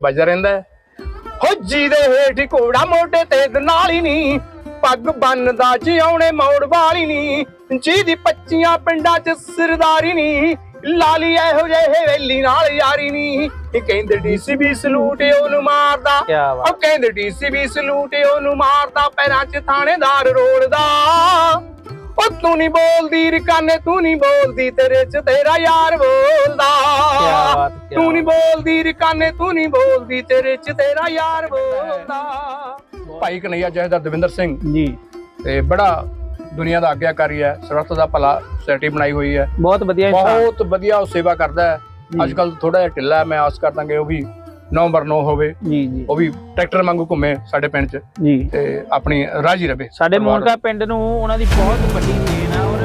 ਵੱਜਦਾ ਰਹਿੰਦਾ ਹੈ। ਹੋ ਜੀ ਦੇ ਹੇਠ ਘੋੜਾ ਮੋਢੇ ਤੇ ਨਾਲ ਹੀ ਨਹੀਂ ਪੱਗ ਬੰਨਦਾ ਜਿਉਣੇ ਮੋੜ ਵਾਲੀ ਨਹੀਂ ਜੀ ਦੀ ਪੱਚੀਆਂ ਪਿੰਡਾਂ ਚ ਸਰਦਾਰੀ ਨਹੀਂ ਲਾਲੀ ਇਹੋ ਜਿਹੇ ਵੇਲੀ ਨਾਲ ਯਾਰੀ ਨਹੀਂ ਇਹ ਕਹਿੰਦੇ ਡੀਸੀਬੀ ਸਲੂਟ ਉਹਨੂੰ ਮਾਰਦਾ। ਉਹ ਕਹਿੰਦੇ ਡੀਸੀਬੀ ਸਲੂਟ ਉਹਨੂੰ ਮਾਰਦਾ ਪੈਰਾਂ 'ਚ ਥਾਣੇਦਾਰ ਰੋੜਦਾ। ਉਹ ਤੂੰ ਨਹੀਂ ਬੋਲਦੀ ਰਕਾਨੇ ਤੂੰ ਨਹੀਂ ਬੋਲਦੀ ਤੇਰੇ 'ਚ ਤੇਰਾ ਯਾਰ ਬੋਲਦਾ। ਤੂੰ ਨਹੀਂ ਬੋਲਦੀ ਰਕਾਨੇ ਤੂੰ ਨਹੀਂ ਬੋਲਦੀ ਤੇਰੇ 'ਚ ਤੇਰਾ ਯਾਰ ਬੋਲਦਾ ਭਾਈ ਕਨਈਆ ਜਹਦਾ ਦਵਿੰਦਰ ਸਿੰਘ। ਜੀ। ਤੇ ਬੜਾ ਦੁਨੀਆ ਦਾ ਆਗਿਆਕਾਰੀ ਹੈ। ਸਰਵਤ ਦਾ ਭਲਾ ਸੋਸਾਇਟੀ ਬਣਾਈ ਹੋਈ ਹੈ। ਬਹੁਤ ਵਧੀਆ ਬਹੁਤ ਵਧੀਆ ਉਹ ਸੇਵਾ ਕਰਦਾ ਹੈ। ਅੱਜ ਕੱਲ ਥੋੜਾ ਜਿਹਾ ਢਿੱਲਾ ਮੈਂ ਆਸ ਕਰਦਾ ਕਿ ਉਹ ਵੀ ਨਵੰਬਰ 9 ਹੋਵੇ ਜੀ ਜੀ। ਉਹ ਵੀ ਟਰੈਕਟਰ ਵਾਂਗੂ ਘੁੰਮੇ ਸਾਡੇ ਪਿੰਡ 'ਚ ਜੀ। ਤੇ ਆਪਣੀ ਰਾਜੀ ਰਵੇ ਸਾਡੇ। ਮੋਨਕਾ ਪਿੰਡ ਨੂੰ ਉਹਨਾਂ ਦੀ ਬਹੁਤ ਵੱਡੀ ਦੇਣ ਆ ਔਰ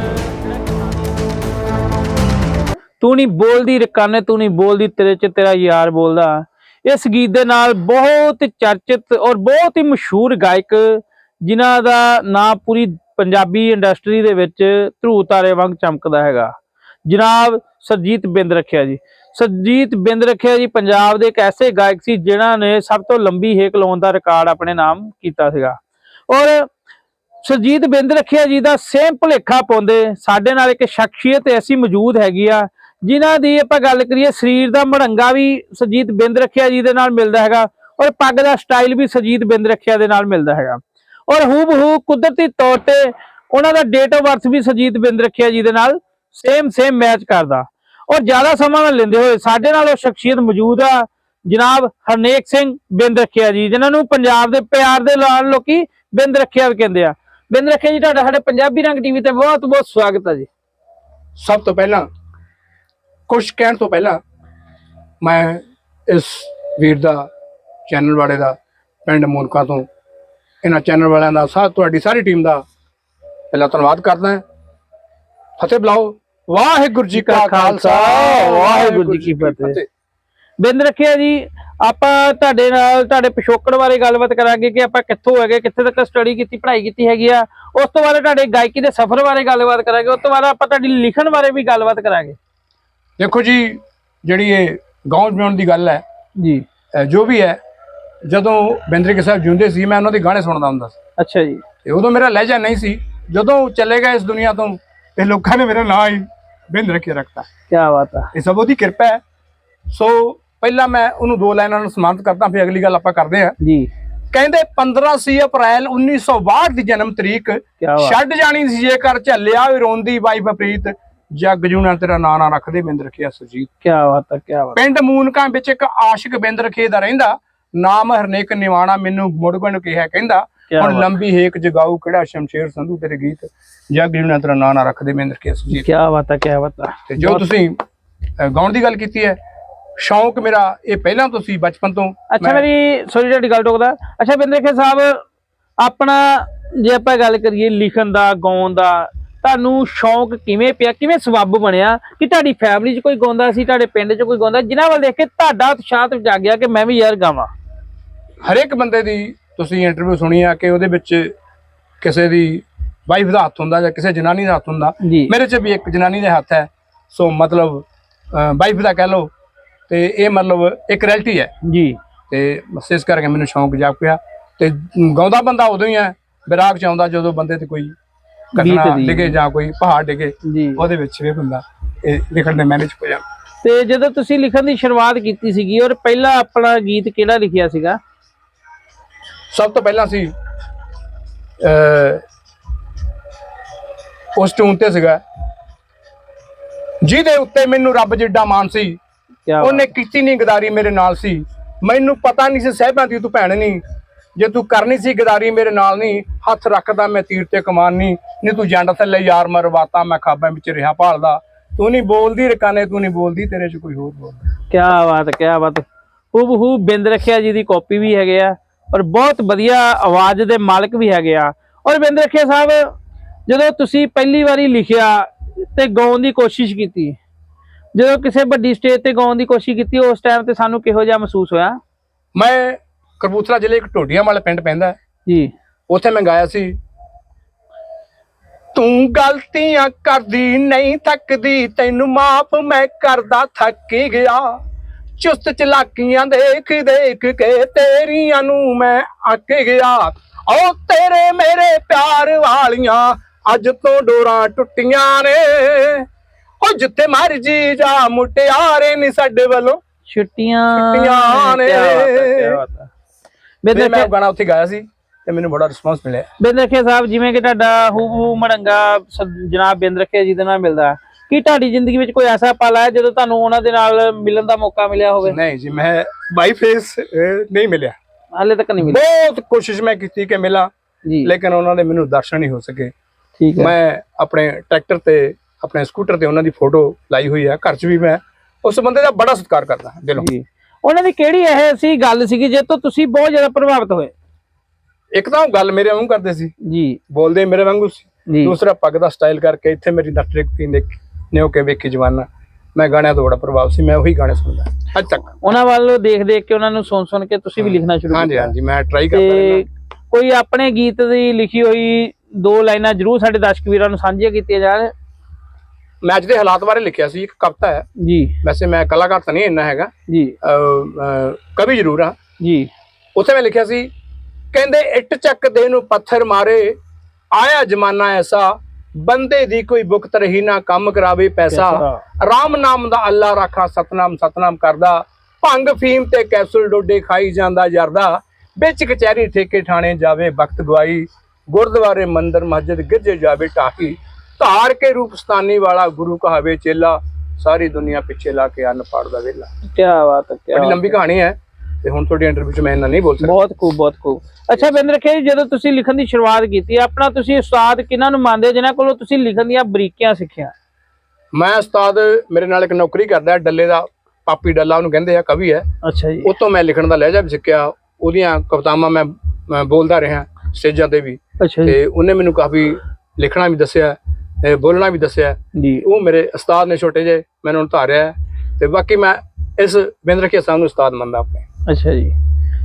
ਤੂੰ ਨਹੀਂ ਬੋਲਦੀ ਰਕਾਨੇ ਤੂੰ ਨਹੀਂ ਬੋਲਦੀ ਤੇਰੇ ਚ ਤੇਰਾ ਯਾਰ ਬੋਲਦਾ। ਇਸ ਗੀਤ ਦੇ ਨਾਲ ਬਹੁਤ ਚਰਚਿਤ ਔਰ ਬਹੁਤ ਹੀ ਮਸ਼ਹੂਰ ਗਾਇਕ ਜਿਨ੍ਹਾਂ ਦਾ ਨਾਂ ਪੂਰੀ ਪੰਜਾਬੀ ਇੰਡਸਟਰੀ ਦੇ ਵਿੱਚ ਧਰੂ ਤਾਰੇ ਵਾਂਗ ਚਮਕਦਾ ਹੈਗਾ। ਜਨਾਬ ਸਰਜੀਤ ਬਿੰਦ ਰੱਖਿਆ ਜੀ। ਸੁਰਜੀਤ ਬਿੰਦ ਰੱਖਿਆ ਜੀ, ਪੰਜਾਬ ਦੇ ਇੱਕ ਐਸੇ ਗਾਇਕ ਸੀ ਜਿਨ੍ਹਾਂ ਨੇ ਸਭ ਤੋਂ ਲੰਬੀ ਹੇਕ ਲਾਉਣ ਦਾ ਰਿਕਾਰਡ ਆਪਣੇ ਨਾਮ ਕੀਤਾ ਸੀਗਾ। ਔਰ ਸੁਰਜੀਤ ਬਿੰਦ ਰੱਖਿਆ ਜੀ ਦਾ ਸੇਮ ਭੁਲੇਖਾ ਪਾਉਂਦੇ, ਸਾਡੇ ਨਾਲ ਇੱਕ ਸ਼ਖਸੀਅਤ ਐਸੀ ਮੌਜੂਦ ਹੈਗੀ ਆ, ਜਿਨ੍ਹਾਂ ਦੀ ਆਪਾਂ ਗੱਲ ਕਰੀਏ, ਸਰੀਰ ਦਾ ਮੜੰਗਾ ਵੀ ਸੁਰਜੀਤ ਬਿੰਦ ਰੱਖਿਆ ਜੀ ਦੇ ਨਾਲ ਮਿਲਦਾ ਹੈਗਾ, ਔਰ ਪੱਗ ਦਾ ਸਟਾਈਲ ਵੀ ਸੁਰਜੀਤ ਬਿੰਦ ਰੱਖਿਆ ਦੇ ਨਾਲ ਮਿਲਦਾ ਹੈਗਾ। ਔਰ ਹੂਬਹੂ ਕੁਦਰਤੀ ਤੌਰ ਤੇ ਉਹਨਾਂ ਦਾ ਡੇਟ ਆਫ ਬਰਥ ਵੀ ਸੁਰਜੀਤ ਬਿੰਦ ਰੱਖਿਆ ਜੀ ਦੇ ਨਾਲ ਸੇਮ ਸੇਮ ਮੈਚ ਕਰਦਾ। ਔਰ ਜ਼ਿਆਦਾ ਸਮਾਂ ਨਾ ਲੈਂਦੇ ਹੋਏ ਸਾਡੇ ਨਾਲ ਉਹ ਸ਼ਖਸੀਅਤ ਮੌਜੂਦ ਆ, ਜਨਾਬ ਹਰਨੇਕ ਸਿੰਘ ਬਿੰਦ ਰੱਖਿਆ ਜੀ, ਜਿਨ੍ਹਾਂ ਨੂੰ ਪੰਜਾਬ ਦੇ ਪਿਆਰ ਦੇ ਨਾਲ ਲੋਕੀ ਬਿੰਦ ਰੱਖਿਆ ਵੀ ਕਹਿੰਦੇ ਆ। ਬਿੰਦ ਰੱਖਿਆ ਜੀ, ਤੁਹਾਡਾ ਸਾਡੇ ਪੰਜਾਬੀ ਰੰਗ ਟੀਵੀ ਤੇ ਬਹੁਤ ਬਹੁਤ ਸਵਾਗਤ ਹੈ ਜੀ। ਸਭ ਤੋਂ ਪਹਿਲਾਂ ਕੁਝ ਕਹਿਣ ਤੋਂ ਪਹਿਲਾਂ, ਮੈਂ ਇਸ ਵੀਰ ਦਾ, ਚੈਨਲ ਵਾਲੇ ਦਾ, ਪਿੰਡ ਮੂਨਕਾ ਤੋਂ, ਇਹਨਾਂ ਚੈਨਲ ਵਾਲਿਆਂ ਦਾ ਸਾਥ, ਤੁਹਾਡੀ ਸਾਰੀ ਟੀਮ ਦਾ ਪਹਿਲਾਂ ਧੰਨਵਾਦ ਕਰਦਾ ਫਤਿਹ ਬੁਲਾਓ। ਵਾਹਿਗੁਰੂ ਜੀ ਕਾ ਖਾਲਸਾ ਵਾਹਿਗੁਰੂ ਜੀ ਕੀ ਫਤਿਹ। ਬਿੰਦ ਰੱਖਿਆ ਜੀ ਆਪਾਂ ਤੁਹਾਡੇ ਨਾਲ ਤੁਹਾਡੇ ਪਿਛੋਕੜ ਬਾਰੇ ਗੱਲਬਾਤ ਕਰਾਂਗੇ ਕਿ ਆਪਾਂ ਕਿੱਥੋਂ ਹੈਗੇ ਕਿੱਥੇ ਤੱਕ ਸਟੱਡੀ ਕੀਤੀ ਪੜ੍ਹਾਈ ਕੀਤੀ ਹੈਗੀ ਆ। ਉਸ ਤੋਂ ਬਾਅਦ ਤੁਹਾਡੇ ਗਾਇਕੀ ਦੇ ਸਫ਼ਰ ਬਾਰੇ ਗੱਲਬਾਤ ਕਰਾਂਗੇ ਉਸ ਤੋਂ ਬਾਅਦ ਆਪਾਂ ਤੁਹਾਡੀ ਲਿਖਣ ਬਾਰੇ ਵੀ ਗੱਲਬਾਤ ਕਰਾਂਗੇ। ਦੇਖੋ ਜੀ ਜਿਹੜੀ ਇਹ ਗਾਉਂ ਜਮਾਉਣ ਦੀ ਗੱਲ ਹੈ ਜੀ। ਜੋ ਵੀ ਹੈ ਜਦੋਂ ਬਿੰਦਰਿਕ ਸਾਹਿਬ ਜਿਉਂਦੇ ਸੀ ਮੈਂ ਉਹਨਾਂ ਦੇ ਗਾਣੇ ਸੁਣਦਾ ਹੁੰਦਾ ਸੀ। ਅੱਛਾ ਜੀ। ਤੇ ਉਦੋਂ ਮੇਰਾ ਲਹਿਜਾ ਨਹੀਂ ਸੀ। ਜਦੋਂ ਚਲੇ ਗਏ ਇਸ ਦੁਨੀਆ ਤੋਂ ਤੇ ਲੋਕਾਂ ਨੇ ਮੇਰਾ ਨਾਂ ਹੀ ਬਿੰਦ ਰੱਖਿਆ ਰੱਖਤਾ। ਕੀ ਬਾਤ ਆ। ਇਹ ਸਭ ਉਹਦੀ ਕਿਰਪਾ ਹੈ। ਸੋ ਪਹਿਲਾਂ ਮੈਂ ਉਹਨੂੰ ਦੋ ਲਾਈਨਾਂ ਨਾਲ ਸਮਾਨਤ ਕਰਦਾ ਫਿਰ ਅਗਲੀ ਗੱਲ ਆਪਾਂ ਕਰਦੇ ਹਾਂ। ਜੀ। ਕਹਿੰਦੇ 15 ਸੀ ਅਪ੍ਰੈਲ 1962 ਦੀ ਜਨਮ ਤਰੀਕ। ਛੱਡ ਜਾਣੀ ਸੀ ਜੇਕਰ ਝੱਲਿਆ ਵੀ ਰੋਂਦੀ ਬਾਈ ਬਪ੍ਰੀਤ। ਜੱਗ ਜੂਣਾ ਤੇਰਾ ਨਾਂ ਨਾ ਰੱਖਦੇ ਬਿੰਦ ਰੱਖਿਆ ਸੁਜੀਤ ਕੀ ਬਾਤ ਆ ਕੀ ਬਾਤ ਪਿੰਡ ਮੂਨਕਾਂ ਵਿੱਚ ਇੱਕ ਆਸ਼ਿਕ ਬਿੰਦ ਰਖੇ ਦਾ ਰਹਿੰਦਾ। ਨਾਮ ਹਰਨੇਕ ਨਿਵਾਣਾ ਮੈਨੂੰ ਮੁੜਬਣ ਨੂੰ ਕਿਹਾ ਕਹਿੰਦਾ। ਹੁਣ। ਲੰਬੀ ਹੇਕ ਜਗਾਊ ਕਿਹੜਾ ਸ਼ਮਸ਼ੇਰ ਸੰਧੂ ਤੇਰੇ ਗੀਤ? ਜੱਗ ਜੂਣਾ ਤੇਰਾ ਨਾਂ ਨਾ ਰੱਖਦੇ ਬਿੰਦ ਰਖਿਆ ਸੁਜੀਤ ਕੀ ਬਾਤ ਆ ਕੀ ਬਾਤ ਤੇ ਜੋ ਤੁਸੀਂ ਗਾਉਣ ਦੀ ਗੱਲ ਕੀਤੀ ਹੈ ਸ਼ੌਂਕ ਮੇਰਾ ਇਹ ਪਹਿਲਾਂ ਤੋਂ ਸੀ ਬਚਪਨ ਤੋਂ। ਅੱਛਾ ਮੇਰੀ ਸੋਰੀ ਤੁਹਾਡੀ ਗੱਲ ਟੋਕਦਾ ਅੱਛਾ ਬਿੰਦਰ ਖੇ ਸਾਹਿਬ ਆਪਣਾ ਜੇ ਆਪਾਂ ਗੱਲ ਕਰੀਏ ਲਿਖਣ ਦਾ ਗਾਉਣ ਦਾ ਤੁਹਾਨੂੰ ਸ਼ੌਂਕ ਕਿਵੇਂ ਪਿਆ ਕਿਵੇਂ ਸਬੱਬ ਬਣਿਆ ਕਿ ਤੁਹਾਡੀ ਫੈਮਿਲੀ 'ਚ ਕੋਈ ਗਾਉਂਦਾ ਸੀ ਤੁਹਾਡੇ ਪਿੰਡ 'ਚ ਕੋਈ ਗਾਉਂਦਾ ਜਿਨ੍ਹਾਂ ਵੱਲ ਦੇਖ ਕੇ ਤੁਹਾਡਾ ਉਤਸ਼ਾਹ ਤੇ ਜਾਗਿਆ ਕਿ ਮੈਂ ਵੀ ਯਾਰ ਗਾਵਾਂ? ਹਰ ਇੱਕ ਬੰਦੇ ਦੀ ਤੁਸੀਂ ਇੰਟਰਵਿਊ ਸੁਣੀ ਆ ਕਿ ਉਹਦੇ ਵਿੱਚ ਕਿਸੇ ਦੀ ਵਾਈਫ ਦਾ ਹੱਥ ਹੁੰਦਾ ਜਾਂ ਕਿਸੇ ਜਨਾਨੀ ਦਾ ਹੱਥ ਹੁੰਦਾ। ਮੇਰੇ 'ਚ ਵੀ ਇੱਕ ਜਨਾਨੀ ਦੇ ਹੱਥ ਹੈ। ਸੋ ਮਤਲਬ ਵਾਈਫ ਦਾ ਕਹਿ ਲਓ ਤੇ ਇਹ ਮਤਲਬ ਇੱਕ ਰੈਲਿਟੀ ਹੈ। ਜੀ। ਤੇ ਇਸ ਕਰਕੇ ਮੈਨੂੰ ਸ਼ੌਂਕ ਜਾਗ ਪਿਆ। ਤੇ ਗਾਉਂਦਾ ਬੰਦਾ ਉਦੋਂ ਹੀ ਹੈ ਵਿਰਾਗ ਚ ਆਉਂਦਾ ਜਦੋਂ ਬੰਦੇ ਤੇ ਕੋਈ ਘਟਨਾ। ਡਿੱਗੇ ਜਾਂ ਕੋਈ ਪਹਾੜ ਡਿੱਗੇ ਉਹਦੇ ਵਿੱਚ ਵੀ ਬੰਦਾ ਇਹ ਲਿਖਣ ਦੇ ਮੈਨੇਜ ਹੋ ਜਾਂਦਾ ਤੇ ਜਦੋਂ ਤੁਸੀਂ ਲਿਖਣ ਦੀ ਸ਼ੁਰੂਆਤ ਕੀਤੀ ਸੀਗੀ ਔਰ ਪਹਿਲਾ ਆਪਣਾ ਗੀਤ ਕਿਹੜਾ ਲਿਖਿਆ ਸੀਗਾ? ਸਭ ਤੋਂ ਪਹਿਲਾਂ ਸੀ ਅ ਉਸ ਟੂਨ ਤੇ ਸੀਗਾ। ਜਿਹਦੇ ਉੱਤੇ ਮੈਨੂੰ ਰੱਬ ਜਿੱਡਾ ਮਾਨ ਸੀ ਉਹਨੇ ਕੀਤੀ ਨਹੀਂ ਗਦਾਰੀ ਮੇਰੇ ਨਾਲ ਸੀ। ਮੈਨੂੰ ਪਤਾ ਨਹੀਂ ਸੀ ਸਹਿਬਾਂ ਦੀ ਤੂੰ ਭੈਣ ਨਹੀਂ ਜੇ ਤੂੰ ਕਰਨੀ ਸੀ ਗਦਾਰੀ ਮੇਰੇ ਨਾਲ ਨਹੀਂ ਹੱਥ ਰੱਖਦਾ ਮੈਂ ਤੀਰ ਤੇ ਕਮਾਨ ਨਹੀਂ ਨਹੀਂ ਤੂੰ ਜੰਡ ਥੱਲੇ ਯਾਰ ਮਰਵਾਤਾ ਮੈਂ ਖਾਬਾਂ ਵਿੱਚ ਰਿਹਾ ਭਾਲਦਾ। ਤੂੰ ਨਹੀਂ ਬੋਲਦੀ ਰਕਾਨੇ ਤੂੰ ਨਹੀਂ ਬੋਲਦੀ ਤੇਰੇ 'ਚ ਕੋਈ ਹੋਰ ਬੋਲਦਾ ਕੀ ਬਾਤ ਕੀ ਬਾਤ ਹੂਬ ਹੂ ਬਿੰਦ ਰੱਖਿਆ ਜੀ ਦੀ ਕਾਪੀ ਵੀ ਹੈਗੇ ਆ। ਔਰ ਬਹੁਤ ਵਧੀਆ ਆਵਾਜ਼ ਦੇ ਮਾਲਕ ਵੀ ਹੈਗੇ ਆ। ਔਰ ਬਿੰਦ ਰੱਖਿਆ ਸਾਹਿਬ ਜਦੋਂ ਤੁਸੀਂ ਪਹਿਲੀ ਵਾਰੀ ਲਿਖਿਆ ਤੇ ਗਾਉਣ ਦੀ ਕੋਸ਼ਿਸ਼ ਕੀਤੀ ਜਦੋਂ ਕਿਸੇ ਵੱਡੀ ਸਟੇਜ ਤੇ ਗਾਉਣ ਦੀ ਕੋਸ਼ਿਸ਼ ਕੀਤੀ ਉਸ ਟਾਈਮ ਤੇ ਸਾਨੂੰ ਕਿਹੋ ਜਿਹਾ ਮਹਿਸੂਸ ਹੋਇਆ? ਮੈਂ ਕਰਬੂਤਰਾ ਜ਼ਿਲ੍ਹੇ ਇੱਕ ਢੋਡੀਆਂ ਵਾਲਾ ਪਿੰਡ ਪੈਂਦਾ। ਜੀ। ਉੱਥੇ ਮੈਂ ਗਾਇਆ ਸੀ ਤੂੰ ਗਲਤੀਆਂ ਕਰਦੀ ਨਹੀਂ ਥੱਕਦੀ ਤੈਨੂੰ ਮਾਫ ਮੈਂ ਕਰਦਾ ਥੱਕ ਗਿਆ। ਚੁਸਤ ਚਲਾਕੀਆਂ ਦੇਖ ਦੇਖ ਕੇ ਤੇਰੀਆਂ ਨੂੰ ਮੈਂ ਅੱਕ ਗਿਆ। ਓ ਤੇਰੇ ਮੇਰੇ ਪਿਆਰ ਵਾਲੀਆਂ ਅੱਜ ਤੋਂ ਡੋਰਾਂ ਟੁੱਟੀਆਂ ਨੇ। ਓ ਜਿੱਥੇ ਮਰਜ਼ੀ ਜਾ ਮੁਟਿਆਰੇ ਨੀ ਸਾਡੇ ਵੱਲੋਂ। ਛੁੱਟੀਆਂ ਛੁੱਟੀਆਂ ਨੇ। ਤੇ ਬਿੰਦਰ ਮੈਂ ਗਾਣਾ ਉੱਥੇ ਗਾਇਆ ਸੀ ਤੇ ਮੈਨੂੰ ਬੜਾ ਰਿਸਪਾਂਸ ਮਿਲਿਆ। ਬਿੰਦਰ ਖੇ ਸਾਹਿਬ ਜਿਵੇਂ ਕਿ ਤੁਹਾਡਾ ਹੂ ਹੂ ਮੜੰਗਾ ਜਨਾਬ ਬਿੰਦਰ ਖੇ ਜੀ ਦੇ ਨਾਲ ਮਿਲਦਾ। ਕੀ ਤੁਹਾਡੀ ਜ਼ਿੰਦਗੀ ਵਿੱਚ ਕੋਈ ਐਸਾ ਪਲ ਹੈ ਜਦੋਂ ਤੁਹਾਨੂੰ ਉਹਨਾਂ ਦੇ ਨਾਲ ਮਿਲਣ ਦਾ ਮੌਕਾ ਮਿਲਿਆ ਹੋਵੇ? ਨਹੀਂ ਜੀ ਮੈਂ ਬਾਈ ਫੇਸ ਨਹੀਂ ਮਿਲਿਆ। ਹਾਲੇ ਤੱਕ ਨਹੀਂ ਮਿਲਿਆ। ਬਹੁਤ ਕੋਸ਼ਿਸ਼ ਮੈਂ ਕੀਤੀ ਕਿ ਮਿਲਾਂ ਜੀ। ਲੇਕਿਨ ਉਹਨਾਂ ਦੇ ਮੈਨੂੰ ਦਰਸ਼ਨ ਨਹੀਂ ਹੋ ਸਕੇ। ਠੀਕ ਹੈ। ਮੈਂ ਆਪਣੇ ਟਰੈਕਟਰ ਤੇ ਆਪਣੇ ਸਕੂਟਰ ਤੇ ਉਹਨਾਂ ਦੀ ਫੋਟੋ ਲਾਈ ਹੋਈ ਹੈ ਘਰ 'ਚ ਵੀ ਮੈਂ। ਉਸ ਬੰਦੇ ਦਾ ਬੜਾ ਸਤਿਕਾਰ ਕਰਦਾ ਹਾਂ ਦਿਲੋਂ। ਜੀ। ਉਹਨਾਂ ਦੀ ਕਿਹੜੀ ਇਹ ਸੀ ਗੱਲ ਸੀਗੀ ਜੇ ਤੋਂ ਤੁਸੀਂ ਬਹੁਤ ਜ਼ਿਆਦਾ ਪ੍ਰਭਾਵਿਤ ਹੋਏ? ਇੱਕ ਤਾਂ ਉਹ ਗੱਲ ਮੇਰੇ ਵਾਂਗੂ ਕਰਦੇ ਸੀ। ਜੀ। ਬੋਲਦੇ ਮੇਰੇ ਵਾਂਗੂ ਸੀ। ਦੂਸਰਾ ਪੱਗ ਦਾ ਸਟਾਈਲ ਕਰਕੇ ਇੱਥੇ ਮੇਰੀ ਨਟਰਿਕ ਕੀ ਨਿਓ ਕੇ ਵੇਖੀ ਜਵਾਨਾ। ਮੈਂ ਗਾਣਿਆਂ ਤੋਂ ਬੜਾ ਪ੍ਰਭਾਵ ਸੀ ਮੈਂ ਉਹੀ ਗਾਣੇ ਸੁਣਦਾ। ਅੱਜ ਤੱਕ। ਉਹਨਾਂ ਵੱਲ ਦੇਖ ਦੇਖ ਕੇ ਉਹਨਾਂ ਨੂੰ ਸੁਣ ਸੁਣ ਕੇ ਤੁਸੀਂ ਵੀ ਲਿਖਣਾ ਸ਼ੁਰੂ ਹਾਂਜੀ ਕੀਤਾ। ਹਾਂਜੀ ਮੈਂ ਟਰਾਈ ਕਰਦਾ ਤੇ ਰਹਿੰਦਾ। ਕੋਈ ਆਪਣੇ ਗੀਤ ਦੀ ਲਿਖੀ ਹੋਈ ਦੋ ਲਾਈਨਾਂ ਜਰੂਰ ਸਾਡੇ ਦਰਸ਼ਕ ਵੀਰਾਂ ਨੂੰ ਸਾਂਝੀਆਂ ਕੀਤੀਆਂ ਜਾਣ। ਮੈਂ ਅੱਜ ਦੇ ਹਾਲਾਤ ਬਾਰੇ ਲਿਖਿਆ ਸੀ ਇੱਕ ਕਵਿਤਾ ਹੈ। ਜੀ। ਵੈਸੇ ਮੈਂ ਕਲਾਕਾਰ ਤਾਂ ਨਹੀਂ ਇੰਨਾ ਹੈਗਾ। ਜੀ। ਕਵੀ ਜ਼ਰੂਰ ਹਾਂ। ਜੀ। ਉੱਥੇ ਮੈਂ ਲਿਖਿਆ ਸੀ ਕਹਿੰਦੇ ਇੱਟ ਚੱਕਦੇ ਨੂੰ ਪੱਥਰ ਮਾਰੇ ਆਇਆ ਜ਼ਮਾਨਾ ਐਸਾ ਬੰਦੇ ਦੀ ਕੋਈ ਬੁਕਤ ਰਹੀ ਨਾ ਕੰਮ ਕਰਾਵੇ ਪੈਸਾ ਰਾਮ ਨਾਮ ਦਾ ਅੱਲਾ ਰਾਖਾ ਸਤਨਾਮ ਸਤਨਾਮ ਕਰਦਾ ਭੰਗ ਫੀਮ ਤੇ ਕੈਪਸੂਲ ਡੋਡੇ ਖਾਈ ਜਾਂਦਾ ਜਰਦਾ ਵਿੱਚ ਕਚਹਿਰੀ ਠੇਕੇ ਠਾਣੇ ਜਾਵੇ ਵਕਤ ਗਵਾਈ ਗੁਰਦੁਆਰੇ ਮੰਦਰ ਮਸਜਿਦ ਗਿਰਜੇ ਜਾਵੇ ਢਾਹੀ ਧਾਰ ਕੇ ਰੂਪ ਸਤਾਨੀ ਵਾਲਾ ਗੁਰੂ ਕਹਾਵੇ ਚੇਲਾ ਸਾਰੀ ਦੁਨੀਆ ਪਿੱਛੇ ਲਾ ਕੇ ਅੰਨ ਪਾੜਦਾ ਵੇਲਾ ਕੀ ਬਾਤ ਹੈ ਬੜੀ ਲੰਬੀ ਕਹਾਣੀ ਹੈ। ਤੇ ਹੁਣ ਤੁਹਾਡੀ ਇੰਟਰਵਿਊ 'ਚ ਮੈਂ ਇੰਨਾ ਨਹੀਂ ਬੋਲ ਸਕਦਾ। ਬਹੁਤ ਖੂਬ ਬਹੁਤ ਖੂਬ। ਅੱਛਾ ਬਿੰਦਰ ਖੇ ਜਦੋਂ ਤੁਸੀਂ ਲਿਖਣ ਦੀ ਸ਼ੁਰੂਆਤ ਕੀਤੀ ਆਪਣਾ ਤੁਸੀਂ ਉਸਤਾਦ ਕਿਹਨਾਂ ਨੂੰ ਮੰਨਦੇ ਜਿਨ੍ਹਾਂ ਕੋਲੋਂ ਤੁਸੀਂ ਲਿਖਣ ਦੀਆਂ ਬਰੀਕੀਆਂ ਸਿੱਖਿਆ? ਮੈਂ ਉਸਤਾਦ ਮੇਰੇ ਨਾਲ ਇੱਕ ਨੌਕਰੀ ਕਰਦਾ ਡੱਲੇ ਦਾ ਪਾਪੀ ਡੱਲਾ ਉਹਨੂੰ ਕਹਿੰਦੇ ਆ ਕਵੀ ਹੈ। ਅੱਛਾ ਜੀ। ਉਹ ਤੋਂ ਮੈਂ ਲਿਖਣ ਦਾ ਲਹਿਜਾ ਵੀ ਸਿੱਖਿਆ ਉਹਦੀਆਂ ਕਵਿਤਾਵਾਂ ਮੈਂ ਬੋਲਦਾ ਰਿਹਾ ਸਟੇਜਾਂ ਤੇ ਵੀ। ਤੇ ਉਹਨੇ ਮੈਨੂੰ ਕਾਫੀ ਲਿਖਣਾ ਵੀ ਦੱਸਿਆ ਤੇ ਬੋਲਣਾ ਵੀ ਦੱਸਿਆ। ਜੀ। ਉਹ ਮੇਰੇ ਉਸਤਾਦ ਨੇ ਛੋਟੇ ਜੇ ਮੈਨੂੰ ਧਾਰਿਆ। ਤੇ ਬਾਕੀ ਮੈਂ ਇਸ ਬਿੰਦਰ ਕੇ ਸਾਹਿਬ ਨੂੰ ਉਸਤਾਦ ਮੰਨਦਾ ਆਪਣੇ ਅੱਛਾ ਜੀ।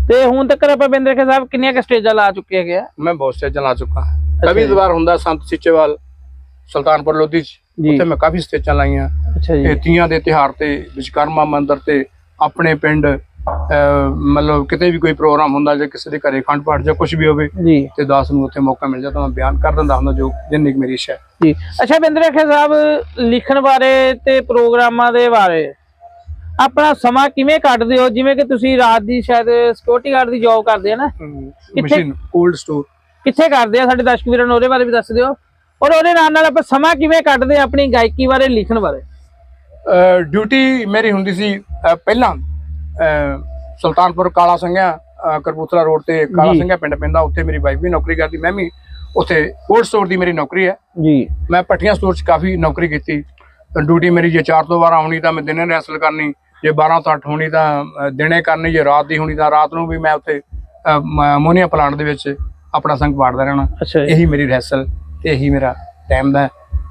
ਤੇ ਹੁਣ ਤੱਕ ਆਪਾਂ ਬਿੰਦਰ ਖੇ ਸਾਹਿਬ ਕਿੰਨੀਆਂ ਕੁ ਸਟੇਜਾਂ ਲਾ ਚੁੱਕੇ ਹੈਗੇ ਆ? ਮੈਂ ਬਹੁਤ ਸਟੇਜਾਂ ਲਾ ਚੁੱਕਾ। ਕਵੀ। ਦਵਾਰ ਹੁੰਦਾ ਸੰਤ ਸਿੱਚੇਵਾਲ ਸੁਲਤਾਨਪੁਰ ਲੋਧੀ ਚ ਉੱਥੇ ਮੈਂ ਕਾਫੀ ਸਟੇਜਾਂ ਲਾਈਆਂ। ਅੱਛਾ ਜੀ। ਤੀਆਂ ਦੇ ਤਿਹਾਰ ਤੇ ਵਿਸ਼ਕਰਮਾ ਮੰਦਿਰ ਤੇ ਆਪਣੇ ਪਿੰਡ ਮਤਲਬ ਕਿਤੇ ਵੀ ਕੋਈ ਪ੍ਰੋਗਰਾਮ ਹੁੰਦਾ ਜਾਂ ਕਿਸੇ ਦੇ ਘਰੇ ਖੰਡ ਪਾਠ ਜਾਂ ਕੁਝ ਵੀ ਹੋਵੇ ਤੇ ਦਾਸ ਨੂੰ ਉੱਥੇ ਮੌਕਾ ਮਿਲ ਜਾਂਦਾ ਮੈਂ ਬਿਆਨ ਕਰ ਦਿੰਦਾ ਹੁੰਦਾ ਜੋ ਜਿੰਨੀ ਕੁ ਮੇਰੀ ਇੱਛਾ ਜੀ। ਅੱਛਾ ਬਿੰਦਰ ਖੇ ਸਾਹਿਬ ਲਿਖਣ ਬਾਰੇ ਤੇ ਪ੍ਰੋਗਰਾਮਾਂ ਦੇ ਬਾਰੇ ਆਪਣਾ ਸਮਾਂ ਕਿਵੇਂ ਕੱਢਦੇ ਹੋ? ਜਿਵੇਂ ਕਿ ਤੁਸੀਂ ਰਾਤ ਦੀ ਸ਼ਾਇਦ ਸਿਕਿਉਰਿਟੀ ਗਾਰਡ ਦੀ ਜੌਬ ਕਰਦੇ ਆ ਨਾ। ਮਸ਼ੀਨ ਕੋਲਡ ਸਟੋਰ ਕਿੱਥੇ ਕਰਦੇ ਆ ਸਾਡੇ ਦਰਸ਼ਕ ਵੀਰਾਂ ਨੂੰ? ਉਹਦੇ ਬਾਰੇ ਵੀ ਦੱਸ ਦਿਓ। ਔਰ ਉਹਦੇ ਨਾਲ ਨਾਲ ਆਪਾਂ ਸਮਾਂ ਕਿਵੇਂ ਕੱਢਦੇ ਆ ਆਪਣੀ ਗਾਇਕੀ ਬਾਰੇ ਲਿਖਣ ਬਾਰੇ? ਡਿਊਟੀ ਮੇਰੀ ਹੁੰਦੀ ਸੀ ਅਹ, ਪਹਿਲਾਂ ਅਹ, ਸੁਲਤਾਨਪੁਰ ਕਾਲਾ ਸੰਘਿਆ ਅਹ, ਕਰਪੂਥਲਾ ਰੋਡ ਤੇ ਕਾਲਾ ਜੀ। ਸੰਘਿਆ ਪਿੰਡ ਪੈਂਦਾ। ਉੱਥੇ ਮੇਰੀ ਵਾਈਫ ਵੀ ਨੌਕਰੀ ਕਰਦੀ। ਮੈਂ ਵੀ ਉੱਥੇ ਕੋਲਡ ਸਟੋਰ ਦੀ ਮੇਰੀ ਨੌਕਰੀ ਹੈ। ਜੀ। ਮੈਂ ਪੱਟੀਆਂ ਸਟੋਰ 'ਚ ਕਾਫੀ ਨੌਕਰੀ ਕੀਤੀ। ਡਿਊਟੀ ਮੇਰੀ ਜੇ 4 ਤੋਂ 12 ਹੋਣੀ ਤਾਂ ਮੈਂ ਦਿਨੇ ਰੈਸਲ ਕਰਨੀ। ਜੇ 12 ਤੋਂ 8 ਹੋਣੀ ਤਾਂ ਦਿਨੇ ਕਰਨੀ ਜੇ ਰਾਤ ਦੀ ਹੋਣੀ ਤਾਂ ਰਾਤ ਨੂੰ ਵੀ ਮੈਂ ਉੱਥੇ ਅਮੋਨੀਆ ਪਲਾਂਟ ਦੇ ਵਿੱਚ ਆਪਣਾ ਸੰਗ ਪਾੜਦਾ ਰਹਿਣਾ। ਇਹੀ ਮੇਰੀ ਰੈਸਲ ਤੇ ਇਹੀ ਮੇਰਾ ਟਾਈਮ ਦਾ।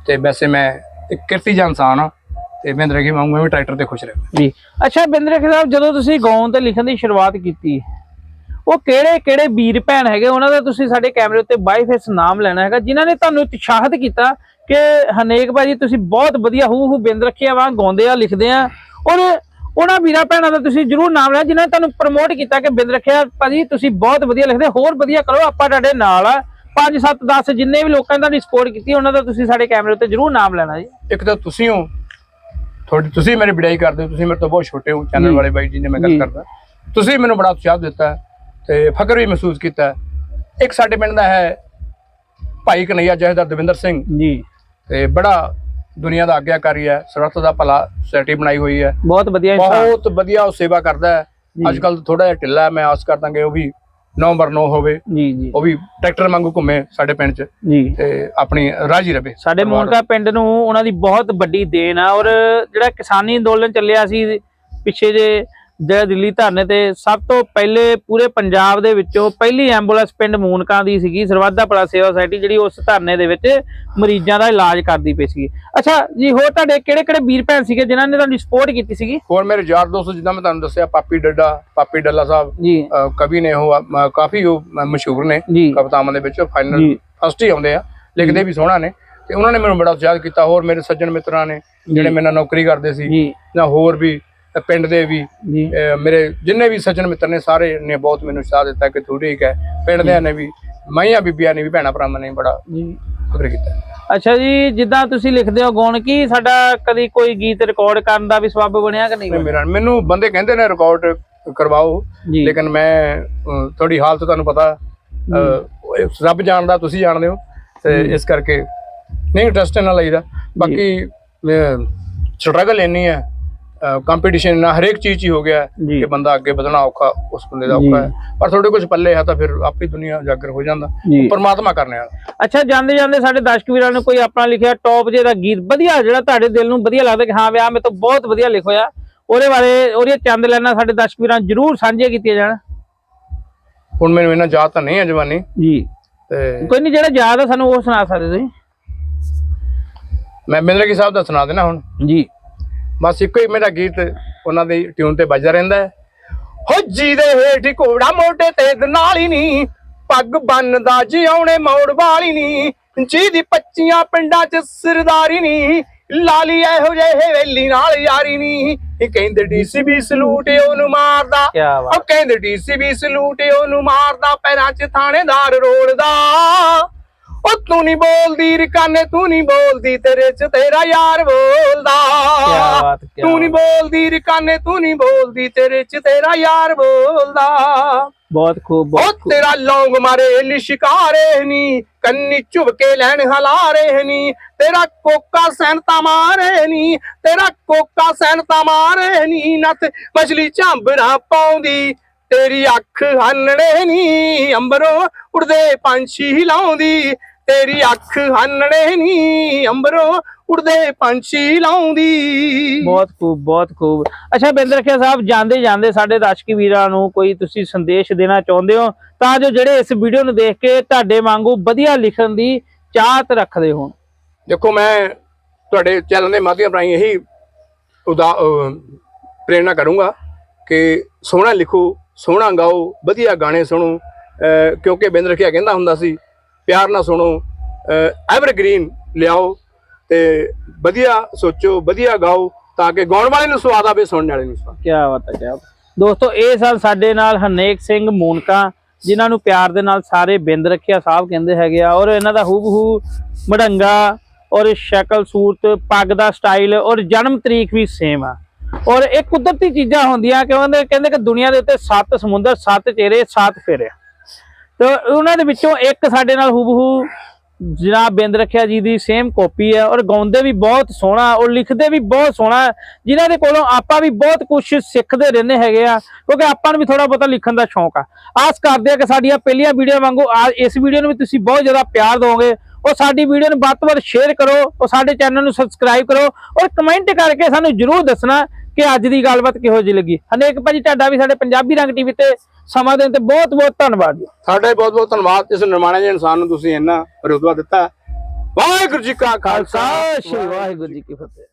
ਤੇ ਵੈਸੇ ਮੈਂ ਇੱਕ ਕਿਰਤੀ ਜਾਂ ਇਨਸਾਨ ਹਾਂ ਤੇ ਮੈਂ ਰਹੀ ਮੈਂ ਵੀ ਟਰੈਕਟਰ ਤੇ ਖੁਸ਼ ਰਹਿਣਾ ਜੀ। ਅੱਛਾ ਬਿੰਦਰ ਖੇ ਸਾਹਿਬ ਜਦੋਂ ਤੁਸੀਂ ਗਾਉਣ ਤੇ ਲਿਖਣ ਦੀ ਸ਼ੁਰੂਆਤ ਕੀਤੀ ਉਹ ਕਿਹੜੇ ਕਿਹੜੇ ਵੀਰ ਭੈਣ ਹੈਗੇ? ਉਹਨਾਂ ਦਾ ਤੁਸੀਂ ਸਾਡੇ ਕੈਮਰੇ ਉੱਤੇ ਬਾਈ ਫੇਸ ਨਾਮ ਲੈਣਾ ਹੈਗਾ ਜਿਨ੍ਹਾਂ ਨੇ ਤੁਹਾਨੂੰ ਉਤਸ਼ਾਹਿਤ ਕੀਤਾ ਕਿ ਹਨੇਕ ਭਾਜੀ ਤੁਸੀਂ ਬਹੁਤ ਵਧੀਆ ਹੂ ਹੂ ਬਿੰਦ ਰੱਖਿਆ ਵਾਂ ਗਾਉਂਦੇ ਆ ਲਿਖਦੇ ਆ। ਔਰ ਉਹਨਾਂ ਵੀਰਾਂ ਭੈਣਾਂ ਦਾ ਤੁਸੀਂ ਜਰੂਰ ਨਾਮ ਲੈਣਾ ਜਿਨ੍ਹਾਂ ਨੇ ਤੁਹਾਨੂੰ ਪ੍ਰਮੋਟ ਕੀਤਾ ਕਿ ਬਿੰਦ ਰੱਖਿਆ ਭਾਜੀ ਤੁਸੀਂ ਬਹੁਤ ਵਧੀਆ ਲਿਖਦੇ ਹੋਰ ਵਧੀਆ ਕਰੋ ਆਪਾਂ ਤੁਹਾਡੇ ਨਾਲ ਆ 5 7 10 ਜਿੰਨੇ ਵੀ ਲੋਕਾਂ ਤੁਹਾਡੀ ਸਪੋਰਟ ਕੀਤੀ ਉਹਨਾਂ ਦਾ ਤੁਸੀਂ ਸਾਡੇ ਕੈਮਰੇ ਉੱਤੇ ਜਰੂਰ ਨਾਮ ਲੈਣਾ ਜੀ ਇੱਕ ਤਾਂ ਤੁਸੀਂ ਹੋ ਤੁਹਾਡੀ ਤੁਸੀਂ ਮੇਰੀ ਵਿਡਾਈ ਕਰਦੇ ਹੋ ਤੁਸੀਂ ਮੇਰੇ ਤੋਂ ਬਹੁਤ ਛੋਟੇ ਹੋ ਚੈਨਲ। ਵਾਲੇ ਬਾਈ ਜੀ ਨੇ ਮੈਂ। ਗੱਲ ਕਰਦਾ ਤੁਸੀਂ ਮੈਨੂੰ ਬੜਾ ਉਤਸ਼ਾਹ ਦਿੱਤਾ ਤੇ ਫਖਰ ਵੀ ਮਹਿਸੂਸ ਕੀਤਾ। ਇੱਕ ਸਾਡੇ ਪਿੰਡ ਦਾ ਹੈ ਭਾਈ ਕਨਈਆ ਜਹਦਰ ਦਵਿੰਦਰ ਸਿੰਘ ਜੀ ਤੇ ਬੜਾ ਦੁਨੀਆ ਦਾ ਆਗਿਆਕਾਰੀ ਹੈ ਸਰਬੱਤ ਦਾ ਭਲਾ ਸੋਸਾਇਟੀ ਬਣਾਈ ਹੋਈ ਹੈ। ਬਹੁਤ ਵਧੀਆ ਇਨਸਾਨ। ਬਹੁਤ ਵਧੀਆ ਉਹ ਸੇਵਾ ਕਰਦਾ ਹੈ। ਅੱਜ ਕੱਲ ਥੋੜਾ ਜਿਹਾ ਢਿੱਲਾ ਹੈ ਮੈਂ ਆਸ ਕਰਦਾ ਕਿ ਉਹ ਵੀ ਨਵੰਬਰ 9 ਹੋਵੇ। ਜੀ ਜੀ। ਉਹ ਵੀ ਟਰੈਕਟਰ ਵਾਂਗੂ ਘੁੰਮੇ ਸਾਡੇ ਪਿੰਡ 'ਚ। ਜੀ। ਤੇ ਆਪਣੀ ਰਾਜੀ ਰਵੇ। ਸਾਡੇ। ਮੋਨਕਾ ਪਿੰਡ ਨੂੰ ਉਹਨਾਂ ਦੀ ਬਹੁਤ ਵੱਡੀ ਦੇਣ ਆ ਔਰ ਜਿਹੜਾ ਕਿਸਾਨੀ ਅੰਦੋਲਨ ਚੱਲਿਆ ਸੀ ਪਿੱਛੇ ਜੇ ਜਿਹੜਾ ਦਿੱਲੀ ਧਰਨੇ ਤੇ ਸਭ ਤੋਂ ਪਹਿਲੇ ਪੂਰੇ ਪੰਜਾਬ ਦੇ ਵਿੱਚੋਂ ਪਹਿਲੀ ਐਂਬੂਲੈਂਸ ਪਿੰਡ ਮੂਨਕਾਂ ਦੀ ਸੀਗੀ ਸਰਵਾਦਾ ਭਲਾ ਸੇਵਾ ਸੁਸਾਇਟੀ ਜਿਹੜੀ ਉਸ ਧਰਨੇ ਦੇ ਵਿੱਚ ਮਰੀਜ਼ਾਂ ਦਾ ਇਲਾਜ ਕਰਦੀ ਪਈ ਸੀ ਅੱਛਾ ਜੀ ਹੋਰ ਤੁਹਾਡੇ ਕਿਹੜੇ ਕਿਹੜੇ ਵੀਰ ਭੈਣ ਸੀਗੇ ਜਿਨ੍ਹਾਂ ਨੇ ਤੁਹਾਡੀ ਸਪੋਰਟ ਕੀਤੀ ਸੀਗੀ? ਹੋਰ ਮੇਰੇ ਯਾਰ ਦੋਸਤ ਜਿੱਦਾਂ ਮੈਂ ਤੁਹਾਨੂੰ ਦੱਸਿਆ ਪਾਪੀ ਡੱਡਾ ਪਾਪੀ ਡੱਲਾ ਸਾਹਿਬ ਜੀ। ਕਵੀ ਨੇ ਉਹ ਕਾਫੀ ਉਹ ਮਸ਼ਹੂਰ ਨੇ ਕਵਿਤਾਵਾਂ ਦੇ ਵਿੱਚ ਫਾਈਨਲ। ਫਸਟ ਹੀ ਆਉਂਦੇ ਆ ਲਿਖਦੇ ਵੀ ਸੋਹਣਾ ਨੇ। ਤੇ ਉਹਨਾਂ ਨੇ ਮੈਨੂੰ ਬੜਾ ਉਤਸ਼ਾਹ ਕੀਤਾ ਹੋਰ ਮੇਰੇ ਸੱਜਣ ਮਿੱਤਰਾਂ ਨੇ ਜਿਹੜੇ ਮੇਰੇ ਨਾਲ ਨੌਕਰੀ ਕਰਦੇ ਸੀ ਜੀ ਹੋਰ ਵੀ ਪਿੰਡ ਦੇ ਵੀ ਮੇਰੇ ਜਿੰਨੇ ਵੀ ਸੱਜਣ ਮਿੱਤਰ ਨੇ ਸਾਰੇ ਨੇ ਬਹੁਤ ਮੈਨੂੰ ਸਾਥ ਦਿੱਤਾ ਕਿ ਤੂੰ ਠੀਕ ਹੈ। ਪਿੰਡ ਦੇ ਨੇ ਵੀ ਮਾਈਆਂ ਬੀਬੀਆਂ ਨੇ ਵੀ ਭੈਣਾਂ ਭਰਾਵਾਂ ਨੇ ਬੜਾ ਜੀ। ਫਿਕਰ ਕੀਤਾ। ਅੱਛਾ ਜੀ ਜਿੱਦਾਂ ਤੁਸੀਂ ਲਿਖਦੇ ਹੋ ਗਾਉਣ ਕੀ ਸਾਡਾ ਕਦੀ ਕੋਈ ਗੀਤ ਰਿਕਾਰਡ ਕਰਨ ਦਾ ਵੀ ਸਬਬ ਬਣਿਆ ਕਿ ਨਹੀਂ? ਮੇਰਾ ਮੈਨੂੰ ਬੰਦੇ ਕਹਿੰਦੇ ਨੇ ਰਿਕਾਰਡ ਕਰਵਾਓ ਲੇਕਿਨ ਮੈਂ ਤੁਹਾਡੀ ਹਾਲਤ ਤੁਹਾਨੂੰ ਪਤਾ ਰੱਬ ਜਾਣਦਾ ਤੁਸੀਂ ਜਾਣਦੇ ਹੋ ਤੇ ਇਸ ਕਰਕੇ ਨਹੀਂ ਇੰਟਰਸਟ ਨਾਲ ਲਈਦਾ। ਬਾਕੀ ਸਟਰਗਲ ਇੰਨੀ ਹੈ ਕੰਪੀਟੀਸ਼ਨ ਨਾ ਹਰੇਕ ਚੀਜ਼ ਹੀ ਹੋ ਗਿਆ ਕਿ ਬੰਦਾ ਅੱਗੇ ਵਧਣਾ ਔਖਾ ਉਸ ਬੰਦੇ ਦਾ। ਔਖਾ ਹੈ। ਪਰ ਤੁਹਾਡੇ ਕੁਝ ਪੱਲੇ ਹੈ ਤਾਂ ਫਿਰ ਆਪੇ ਦੁਨੀਆ ਉਜਾਗਰ ਹੋ ਜਾਂਦਾ। ਪਰਮਾਤਮਾ ਕਰਨੇ ਵਾਲਾ। ਅੱਛਾ ਜਾਂਦੇ ਜਾਂਦੇ ਸਾਡੇ ਦਰਸ਼ਕ ਵੀਰਾਂ ਨੂੰ ਕੋਈ ਆਪਣਾ ਲਿਖਿਆ ਟੌਪ ਜੇ ਦਾ ਗੀਤ ਵਧੀਆ ਜਿਹੜਾ ਤੁਹਾਡੇ ਦਿਲ ਨੂੰ ਵਧੀਆ ਲੱਗਦਾ ਕਿ ਹਾਂ ਵਿਆਹ ਮੇ ਤੋਂ ਬਹੁਤ ਵਧੀਆ ਲਿਖੋਇਆ ਉਹਦੇ ਬਾਰੇ ਉਹਦੀਆਂ ਚੰਦ ਲੈਣਾ ਸਾਡੇ ਦਰਸ਼ਕ ਵੀਰਾਂ ਜਰੂਰ ਸਾਂਝੇ ਕੀਤੀਆਂ ਜਾਣ। ਹੁਣ ਮੈਨੂੰ ਇਹਨਾਂ ਯਾਦ ਤਾਂ ਨਹੀਂ ਹੈ ਜਵਾਨੀ। ਜੀ। ਤੇ ਕੋਈ ਨਹੀਂ ਜਿਹੜਾ ਯਾਦ ਆ ਸਾਨੂੰ ਉਹ ਸੁਣਾ ਸਕਦੇ ਤੁਸੀਂ। ਮੈਂ ਮਿੰਦਰਾ ਕੀ ਸਾਹਿਬ ਦਾ ਸੁਣਾ ਦੇਣਾ ਹੁਣ। ਜੀ। ਬਸ ਇੱਕੋ ਹੀ ਮੇਰਾ ਗੀਤ ਉਹਨਾਂ ਦੀ ਟਿਊਨ ਤੇ ਵੱਜਦਾ ਰਹਿੰਦਾ ਹੈ। ਹੋ ਜੀ ਦੇ ਹੇਠ ਘੋੜਾ ਮੋਢੇ ਤੇ ਨਾਲ ਹੀ ਨਹੀਂ ਪੱਗ ਬੰਨਦਾ ਜਿਉਣੇ ਮੋੜ ਵਾਲੀ ਨਹੀਂ ਜੀ ਦੀ ਪੱਚੀਆਂ ਪਿੰਡਾਂ ਚ ਸਰਦਾਰੀ ਨਹੀਂ ਲਾਲੀ ਇਹੋ ਜਿਹੇ ਹਵੇਲੀ ਨਾਲ ਯਾਰੀ ਨਹੀਂ। ਇਹ ਕਹਿੰਦੇ ਡੀਸੀਬੀ ਸਲੂਟ ਉਹਨੂੰ ਮਾਰਦਾ ਉਹ ਕਹਿੰਦੇ ਡੀਸੀਬੀ ਸਲੂਟ ਉਹਨੂੰ ਮਾਰਦਾ ਪੈਰਾਂ 'ਚ ਥਾਣੇਦਾਰ ਰੋਲਦਾ ਤੂੰ ਨਹੀਂ ਬੋਲਦੀ ਰਕਾਨੇ ਤੂੰ ਨਹੀਂ ਬੋਲਦੀ ਤੇਰੇ 'ਚ ਤੇਰਾ ਯਾਰ ਬੋਲਦਾ। ਤੂੰ ਨਹੀਂ ਬੋਲਦੀ ਰਕਾਨੇ ਤੂੰ ਨਹੀਂ ਬੋਲਦੀ ਤੇਰੇ 'ਚ ਤੇਰਾ ਯਾਰ ਬੋਲਦਾ। ਬਹੁਤ ਖੂਬ ਬਹੁਤ। ਤੇਰਾ ਲੌਂਗ ਮਾਰੇ ਲਿਸ਼ਕਾਰੇ ਨੀ ਕੰਨੀ ਝੁਬ ਕੇ ਲੈਣ ਹਲਾਰੇ ਨੀ ਤੇਰਾ ਕੋਕਾ ਸੈਨਤਾ ਮਾਰੇ ਨੀ ਤੇਰਾ ਕੋਕਾ ਸੈਨਤਾ ਮਾਰੇ ਨੀ ਨੱਥ ਮਛਲੀ ਝਾਂਬਰਾ ਪਾਉਂਦੀ ਤੇਰੀ ਅੱਖ ਹੰਨਣੇ ਨੀ ਅੰਬਰੋਂ ਉੜਦੇ ਪੰਛੀ ਹਿਲਾਉਂਦੀ ਤੇਰੀ ਅੱਖ ਹੰਨਣੇ ਨੀ ਅੰਬਰੋਂ ਉੜਦੇ ਪੰਛੀ ਲਾਉਂਦੀ। ਬਹੁਤ ਖੂਬ ਬਹੁਤ ਖੂਬ। ਅੱਛਾ ਬਿੰਦਰ ਰਖਿਆ ਸਾਹਿਬ ਜਾਂਦੇ ਜਾਂਦੇ ਸਾਡੇ ਦਰਸ਼ਕ ਵੀਰਾਂ ਨੂੰ ਕੋਈ ਤੁਸੀਂ ਸੰਦੇਸ਼ ਦੇਣਾ ਚਾਹੁੰਦੇ ਹੋ ਤਾਂ ਜੋ ਜਿਹੜੇ ਇਸ ਵੀਡੀਓ ਨੂੰ ਦੇਖ ਕੇ ਤੁਹਾਡੇ ਵਾਂਗੂ ਵਧੀਆ ਲਿਖਣ ਦੀ ਚਾਹਤ ਰੱਖਦੇ ਹੋਣ। ਦੇਖੋ ਮੈਂ ਤੁਹਾਡੇ ਚੈਨਲ ਦੇ ਮਾਧਿਅਮ ਰਾਹੀਂ ਇਹੀ ਉਦਾ ਪ੍ਰੇਰਣਾ ਕਰੂੰਗਾ ਕਿ ਸੋਹਣਾ ਲਿਖੋ ਸੋਹਣਾ ਗਾਓ ਵਧੀਆ ਗਾਣੇ ਸੁਣੋ। ਕਿਉਂਕਿ ਬਿੰਦਰ ਰਖਿਆ ਕਹਿੰਦਾ ਹੁੰਦਾ ਸੀ ਪਿਆਰ ਨਾਲ ਸੁਣੋ ਐਵਰਗ੍ਰੀਨ ਲਿਆਓ ਤੇ ਵਧੀਆ ਸੋਚੋ, ਵਧੀਆ ਗਾਓ ਤਾਂ ਕਿ ਗਾਉਣ ਵਾਲੇ ਨੂੰ ਸਵਾਦ ਆਵੇ, ਸੁਣਨ ਵਾਲੇ ਨੂੰ ਸਵਾਦ ਕੀ ਬਾਤ ਹੈ ਕੀ ਦੋਸਤੋ, ਇਹ ਸਾਲ ਸਾਡੇ ਨਾਲ ਹਰਨੇਕ ਸਿੰਘ ਮੂਨਕਾ, ਜਿਨ੍ਹਾਂ ਨੂੰ ਪਿਆਰ ਦੇ ਨਾਲ ਸਾਰੇ ਬਿੰਦ ਰੱਖਿਆ ਸਾਹਿਬ ਕਹਿੰਦੇ ਹੈਗੇ ਆ, ਔਰ ਇਹਨਾਂ ਦਾ ਹੂਬਹੂ ਮੜੰਗਾ, ਔਰ ਸ਼ਕਲ, ਸੂਰਤ, ਪੱਗ ਦਾ ਸਟਾਈਲ, ਔਰ ਜਨਮ ਤਰੀਕ ਵੀ ਸੇਮ ਆ। ਔਰ ਇਹ ਕੁਦਰਤੀ ਚੀਜ਼ਾਂ ਹੁੰਦੀਆਂ ਕਿ ਕਹਿੰਦੇ ਕਹਿੰਦੇ ਕਿ ਦੁਨੀਆ ਦੇ ਉੱਤੇ ਸੱਤ ਸਮੁੰਦਰ, ਸੱਤ ਚਿਹਰੇ, ਸੱਤ ਫੇਰੇ ਤੇ ਉਹਨਾਂ ਦੇ ਵਿੱਚੋਂ ਇੱਕ ਸਾਡੇ ਨਾਲ ਹੂਬਹੂ ਜਨਾਬ ਬਿੰਦ ਰੱਖਿਆ ਜੀ ਦੀ ਸੇਮ ਕਾਪੀ ਹੈ ਔਰ ਗਾਉਂਦੇ ਵੀ ਬਹੁਤ ਸੋਹਣਾ ਔਰ ਲਿਖਦੇ ਵੀ ਬਹੁਤ ਸੋਹਣਾ ਹੈ, ਜਿਨ੍ਹਾਂ ਦੇ ਕੋਲੋਂ ਆਪਾਂ ਵੀ ਬਹੁਤ ਕੁਝ ਸਿੱਖਦੇ ਰਹਿੰਦੇ ਹੈਗੇ ਆ ਕਿਉਂਕਿ ਆਪਾਂ ਨੂੰ ਵੀ ਥੋੜਾ ਬਹੁਤਾ ਲਿਖਣ ਦਾ ਸ਼ੌਂਕ ਆ। ਆਸ ਕਰਦੇ ਆ ਕਿ ਸਾਡੀਆਂ ਪਹਿਲੀਆਂ ਵੀਡੀਓ ਵਾਂਗੂ ਆ ਇਸ ਵੀਡੀਓ ਨੂੰ ਵੀ ਤੁਸੀਂ ਬਹੁਤ ਜ਼ਿਆਦਾ ਪਿਆਰ ਦਿਓਗੇ। ਔਰ ਸਾਡੀ ਵੀਡੀਓ ਨੂੰ ਵੱਧ ਤੋਂ ਵੱਧ ਸ਼ੇਅਰ ਕਰੋ ਔਰ ਸਾਡੇ ਚੈਨਲ ਨੂੰ ਸਬਸਕ੍ਰਾਈਬ ਕਰੋ ਔਰ ਕਮੈਂਟ ਕਰਕੇ ਸਾਨੂੰ ਜਰੂਰ ਦੱਸਣਾ ਕਿ ਅੱਜ ਦੀ ਗੱਲਬਾਤ ਕਿਹੋ ਜਿਹੀ ਲੱਗੀ? ਹਨੇਕ ਭਾਜੀ ਤੁਹਾਡਾ ਵੀ ਸਾਡੇ ਪੰਜਾਬੀ ਰੰਗ ਟੀਵੀ ਤੇ ਸਮਾਂ ਦੇਣ ਤੇ ਬਹੁਤ ਬਹੁਤ ਧੰਨਵਾਦ ਜੀ। ਤੁਹਾਡਾ ਬਹੁਤ ਬਹੁਤ ਧੰਨਵਾਦ ਇਸ ਨਿਰਮਾਣੇ ਜਿਹੇ ਇਨਸਾਨ ਨੂੰ ਤੁਸੀਂ ਇੰਨਾ ਰੁਤਬਾ ਦਿੱਤਾ। ਵਾਹਿਗੁਰੂ ਜੀ ਕਾ ਖਾਲਸਾ। ਖਾਲਸਾ ਸ਼੍ਰੀ ਵਾਹਿਗੁਰੂ ਜੀ ਕੀ ਫਤਿਹ।